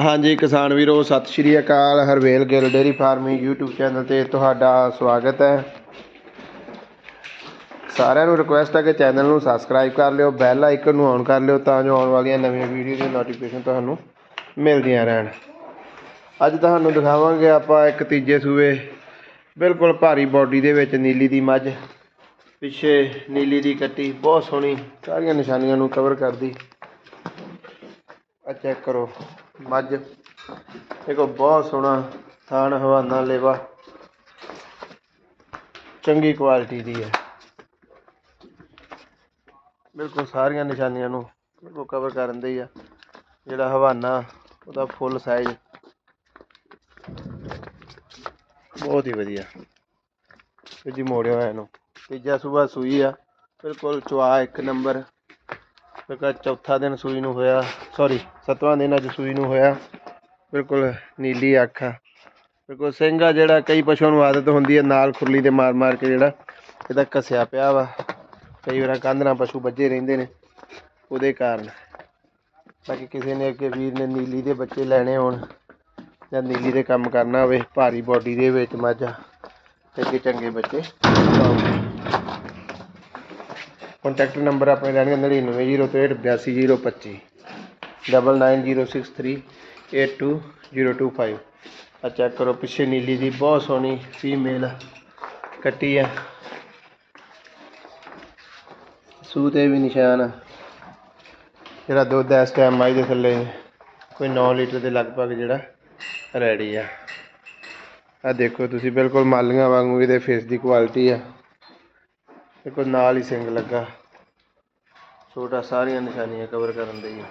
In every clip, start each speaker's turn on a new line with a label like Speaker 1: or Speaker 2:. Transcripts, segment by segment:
Speaker 1: ਹਾਂਜੀ, ਕਿਸਾਨ ਵੀਰੋ, ਸਤਿ ਸ਼੍ਰੀ ਅਕਾਲ। Harvel Gill dairy farming YouTube channel ਤੇ ਤੁਹਾਡਾ ਸਵਾਗਤ ਹੈ। ਸਾਰਿਆਂ ਨੂੰ ਰਿਕੁਐਸਟ ਹੈ ਕਿ ਚੈਨਲ ਨੂੰ ਸਬਸਕ੍ਰਾਈਬ ਕਰ ਲਿਓ ਬੈਲ ਆਈਕਨ ਨੂੰ ਔਨ ਕਰ ਲਿਓ, ਤਾਂ ਜੋ ਆਉਣ ਵਾਲੀਆਂ ਨਵੀਆਂ ਵੀਡੀਓ ਦੀਆਂ ਨੋਟੀਫਿਕੇਸ਼ਨ ਤੁਹਾਨੂੰ ਮਿਲਦੀਆਂ ਰਹਿਣ। ਅੱਜ ਤੁਹਾਨੂੰ ਦਿਖਾਵਾਂਗੇ ਆਪਾਂ ਇੱਕ ਤੀਜੇ ਸੂਏ। ਬਿਲਕੁਲ ਭਾਰੀ ਬਾਡੀ ਦੇ ਵਿੱਚ ਨੀਲੀ ਦੀ ਮੱਝ। ਪਿੱਛੇ ਨੀਲੀ ਦੀ ਕੱਟੀ, ਬਹੁਤ ਸੋਹਣੀ। ਸਾਰੀਆਂ ਨਿਸ਼ਾਨੀਆਂ ਨੂੰ ਕਵਰ ਕਰਦੀ। ਆ ਚੈੱਕ ਕਰੋ। ਮੱਝ। ਦੇਖੋ ਬਹੁਤ ਸੋਹਣਾ ਥਾਣ ਹਵਾਨਾ ਲੇਵਾ। ਚੰਗੀ ਕੁਆਲਿਟੀ ਦੀ ਹੈ। ਬਿਲਕੁਲ ਸਾਰੀਆਂ ਨਿਸ਼ਾਨੀਆਂ ਨੂੰ ਬਿਲਕੁਲ ਕਵਰ ਕਰਨ ਦੇ ਹੀ ਆ। ਜਿਹੜਾ ਹਵਾਨਾ, ਉਹਦਾ ਫੁੱਲ ਸਾਈਜ਼ ਬਹੁਤ ਹੀ ਵਧੀਆ। ਤੇ ਜੀ ਮੋੜਿਆ ਇਹਨੂੰ। ਤੀਜਾ ਸੂਬਾ ਸੂਈ ਆ। ਬਿਲਕੁਲ ਚਵਾ ਇੱਕ ਨੰਬਰ ਕਿਉਂਕਿ ਚੌਥਾ ਦਿਨ ਸੂਈ ਨੂੰ ਹੋਇਆ ਸੌਰੀ ਸੱਤਵਾਂ ਦਿਨ ਅੱਜ ਸੂਈ ਨੂੰ ਹੋਇਆ। ਬਿਲਕੁਲ ਨੀਲੀ ਅੱਖ ਆ। ਬਿਲਕੁਲ ਸਿੰਘ ਆ ਜਿਹੜਾ ਕਈ ਪਸ਼ੂਆਂ ਨੂੰ ਆਦਤ ਹੁੰਦੀ ਹੈ ਨਾਲ ਖੁਰਲੀ ਤੇ ਮਾਰ ਮਾਰ ਕੇ ਜਿਹੜਾ ਇਹਦਾ ਘਸਿਆ ਪਿਆ ਵਾ। ਕਈ ਵਾਰ ਕੰਧ ਨਾਲ ਪਸ਼ੂ ਵੱਜੇ ਰਹਿੰਦੇ ਨੇ ਉਹਦੇ ਕਾਰਨ। ਬਾਕੀ ਕਿਸੇ ਨੇ ਅੱਗੇ ਵੀਰ ਨੇ ਨੀਲੀ ਦੇ ਬੱਚੇ ਲੈਣੇ ਹੋਣ ਜਾਂ ਨੀਲੀ ਦੇ ਕੰਮ ਕਰਨਾ ਹੋਵੇ, ਭਾਰੀ ਬਾਡੀ ਦੇ ਵਿੱਚ ਮੱਝ ਤੇ ਅੱਗੇ ਚੰਗੇ ਬੱਚੇ ਕੰਟੈਕਟ ਨੰਬਰ ਆਪਣੇ ਰਹਿਣਗੇ 9903822025 9906382025 ਆ ਚੈੱਕ ਕਰੋ, ਪਿੱਛੇ ਨੀਲੀ ਦੀ ਬਹੁਤ ਸੋਹਣੀ ਫੀਮੇਲ ਕੱਟੀ ਆ। ਸੂਹ ਤੇ ਵੀ ਨਿਸ਼ਾਨ ਆ। ਜਿਹੜਾ ਦੁੱਧ ਇਸ ਟਾਈਮ ਮਾਈ ਦੇ ਥੱਲੇ, ਕੋਈ 9 ਲੀਟਰ ਦੇ ਲਗਭਗ ਜਿਹੜਾ ਰੈਡੀ ਆ। ਆ ਦੇਖੋ, ਤੁਸੀਂ ਬਿਲਕੁਲ ਮਾਲੀਆਂ ਵਾਂਗੂ ਇਹਦੇ ਫੇਸ ਦੀ ਕੁਆਲਿਟੀ ਆ। ਦੇਖੋ ਨਾਲ ਹੀ ਸਿੰਗ ਲੱਗਾ। ਛੋਟਾ ਸਾਰੀਆਂ ਨਿਸ਼ਾਨੀਆਂ ਕਵਰ ਕਰਨ ਦੇ ਹੀ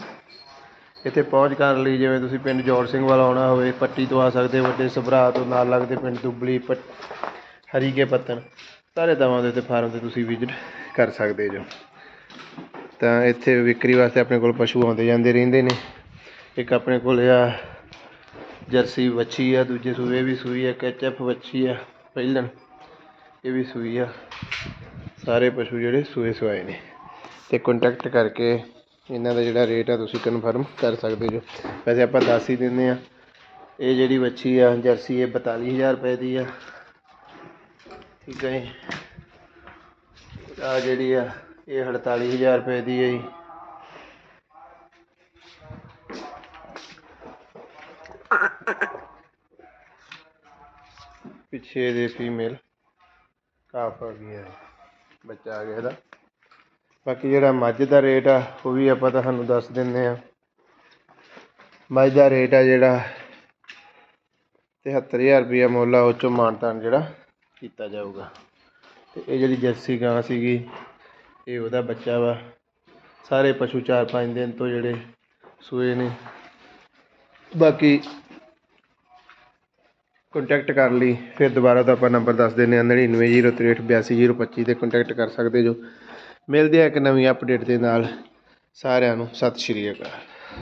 Speaker 1: ਇੱਥੇ ਪਹੁੰਚ ਕਰਨ ਲਈ ਜਿਵੇਂ ਤੁਸੀਂ ਪਿੰਡ ਜੋੜ ਸਿੰਘ ਵਾਲਾ ਆਉਣਾ ਹੋਵੇ, ਪੱਟੀ ਤੋਂ ਆ ਸਕਦੇ, ਵੱਡੇ ਸਭਰਾ ਤੋਂ ਨਾਲ ਲੱਗਦੇ ਪਿੰਡ ਦੁੱਬਲੀ, ਪੱਟ, ਹਰੀਕੇ ਪੱਤਨ ਸਾਰੇ ਥਾਵਾਂ ਦੇ ਉੱਤੇ ਫਾਰਮ ਤੇ ਤੁਸੀਂ ਵਿਜ਼ਿਟ ਕਰ ਸਕਦੇ ਜੋ। ਤਾਂ ਇੱਥੇ ਵਿਕਰੀ ਵਾਸਤੇ ਆਪਣੇ ਕੋਲ ਪਸ਼ੂ ਆਉਂਦੇ ਜਾਂਦੇ ਰਹਿੰਦੇ ਨੇ। ਇੱਕ ਆਪਣੇ ਕੋਲ ਆ, ਜਰਸੀ ਵੱਛੀ ਆ, ਦੂਜੇ ਸੂਏ ਵੀ ਸੂਈ ਆ ਐਚਐਫ ਵੱਛੀ ਆ, ਪਹਿਲਣ, ਇਹ ਵੀ ਸੂਈ ਆ। ਸਾਰੇ ਪਸ਼ੂ ਜਿਹੜੇ ਸੂਏ ਸਵਾਏ ਨੇ। ਤੇ ਕੰਟੈਕਟ ਕਰਕੇ ਇਹਨਾਂ ਦਾ ਜਿਹੜਾ ਰੇਟ ਆ ਤੁਸੀਂ ਕਨਫਰਮ ਕਰ ਸਕਦੇ ਜੋ। ਵੈਸੇ ਆਪਾਂ ਦੱਸ ਹੀ ਦਿੰਦੇ ਆ ਇਹ ਜਿਹੜੀ ਵੱਛੀ ਆ, ਜਰਸੀ, ਇਹ 42000 ਰੁਪਏ ਦੀ ਆ। ਠੀਕ ਹੈ ਜੀ। ਆ ਜਿਹੜੀ ਆ, ਇਹ 48000 ਰੁਪਏ ਦੀ ਹੈ ਜੀ। ਪਿੱਛੇ ਦੇ ਫੀਮੇਲ ਕਾਫ ਆ ਗਈ ਹੈ ਬੱਚਾ ਆ ਗਿਆ ਇਹਦਾ। ਬਾਕੀ ਜਿਹੜਾ ਮੱਝ ਦਾ ਰੇਟ ਆ, ਉਹ ਵੀ ਆਪਾਂ ਤੁਹਾਨੂੰ ਦੱਸ ਦਿੰਦੇ ਆ ਮੱਝ ਦਾ ਰੇਟ ਆ ਜਿਹੜਾ 73000 ਰੁਪਇਆ ਮੁੱਲ ਆ, ਉਹ ਚੋਂ ਮਾਨਤਾਨ ਜਿਹੜਾ ਕੀਤਾ ਜਾਊਗਾ। ਤੇ ਇਹ ਜਿਹੜੀ ਜਰਸੀ ਗਾਂ ਸੀਗੀ, ਇਹ ਉਹਦਾ ਬੱਚਾ ਵਾ। ਸਾਰੇ ਪਸ਼ੂ 4-5 ਦਿਨ ਤੋਂ ਜਿਹੜੇ ਸੂਏ ਨੇ। ਬਾਕੀ ਕੰਟੈਕਟ ਕਰਨ ਲਈ, ਫਿਰ ਦੁਬਾਰਾ ਤੋਂ ਆਪਾਂ ਨੰਬਰ ਦੱਸ ਦਿੰਦੇ ਹਾਂ 9903822025 ਤੇ ਕੰਟੈਕਟ ਕਰ ਸਕਦੇ ਜੋ। ਮਿਲਦੇ ਆ ਇੱਕ ਨਵੀਂ ਅਪਡੇਟ ਦੇ ਨਾਲ। ਸਾਰਿਆਂ ਨੂੰ ਸਤਿ ਸ਼੍ਰੀ ਅਕਾਲ।